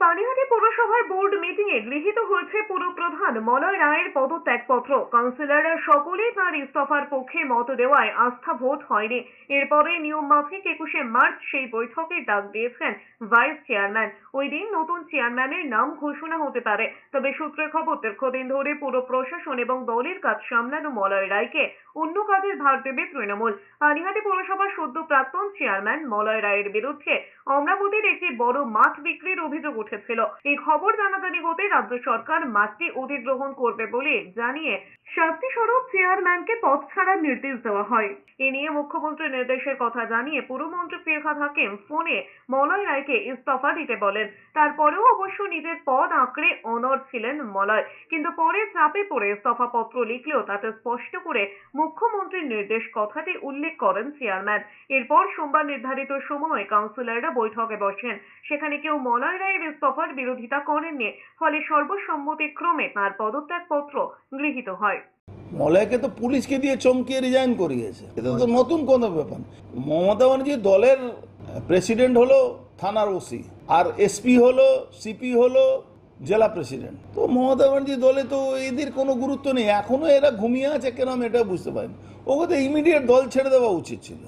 পানিহাটি পৌরসভার board meeting এ গৃহীত হয়েছে পুরপ্রধান মলয় রায়ের পদত্যাগপত্র। কাউন্সিলররা সকলেই তার ইস্তফার পক্ষে মত দেওয়ায় আস্থা ভোট হয়নি। এরপরে নিয়ম মাফিক একুশে মার্চ সেই বৈঠকে ডাক দিয়েছেন ভাইস চেয়ারম্যান। ওই দিন নতুন চেয়ারম্যানের নাম ঘোষণা হতে পারে। তবে সূত্রে খবর, দীর্ঘদিন ধরে পুরো প্রশাসন এবং দলের কাজ সামলানো মলয় রায়কে অন্য কাজের ভার দেবে তৃণমূল। পানিহাটি পৌরসভার সদ্য প্রাক্তন চেয়ারম্যান মলয় রায়ের বিরুদ্ধে অমরাবতীর একটি বড় মাঠ বিক্রির অভিযোগ উঠেছিল। এই খবর জানাজানি হতে রাজ্য সরকার মাঠটি অধিগ্রহণ করবে বলে জানিয়ে শাস্তি স্বরূপ চেয়ারম্যানকে পদ ছাড়ার নির্দেশ দেওয়া হয়। এ নিয়ে মুখ্যমন্ত্রীর নির্দেশের কথা জানিয়ে পুরমন্ত্রী ফিরহাদ হাকিম ফোনে মলয় রায়কে ইস্তফা দিতে বলেন। তারপরেও অবশ্য নিজের পদ আঁকড়ে অনড় ছিলেন মলয়। কিন্তু পরে চাপে পড়ে ইস্তফা পত্র লিখলেও তাতে স্পষ্ট করে মুখ্যমন্ত্রীর নির্দেশ কথাটি উল্লেখ করেন চেয়ারম্যান। এরপর সোমবার নির্ধারিত সময়ে কাউন্সিলররা বৈঠকে বসেন। সেখানে কেউ মলয় রায়ের ইস্তফার বিরোধিতা করেননি, ফলে সর্বসম্মতিক্রমে তার পদত্যাগপত্র গৃহীত হয়। মলয়কে তো পুলিশকে দিয়ে চমকিয়ে রিজাইন করিয়েছে। এটা তো নতুন কোনো ব্যাপার মমতা ব্যানার্জি দলের প্রেসিডেন্ট হলো থানার ওসি আর এসপি হলো সিপি হলো জেলা প্রেসিডেন্ট তো মমতা ব্যানার্জি দলে তো এদের কোনো গুরুত্ব নেই। এখনও এরা ঘুমিয়ে আছে কেন আমি এটা বুঝতে পারিনি। ওকে তো ইমিডিয়েট দল ছেড়ে দেওয়া উচিত ছিল।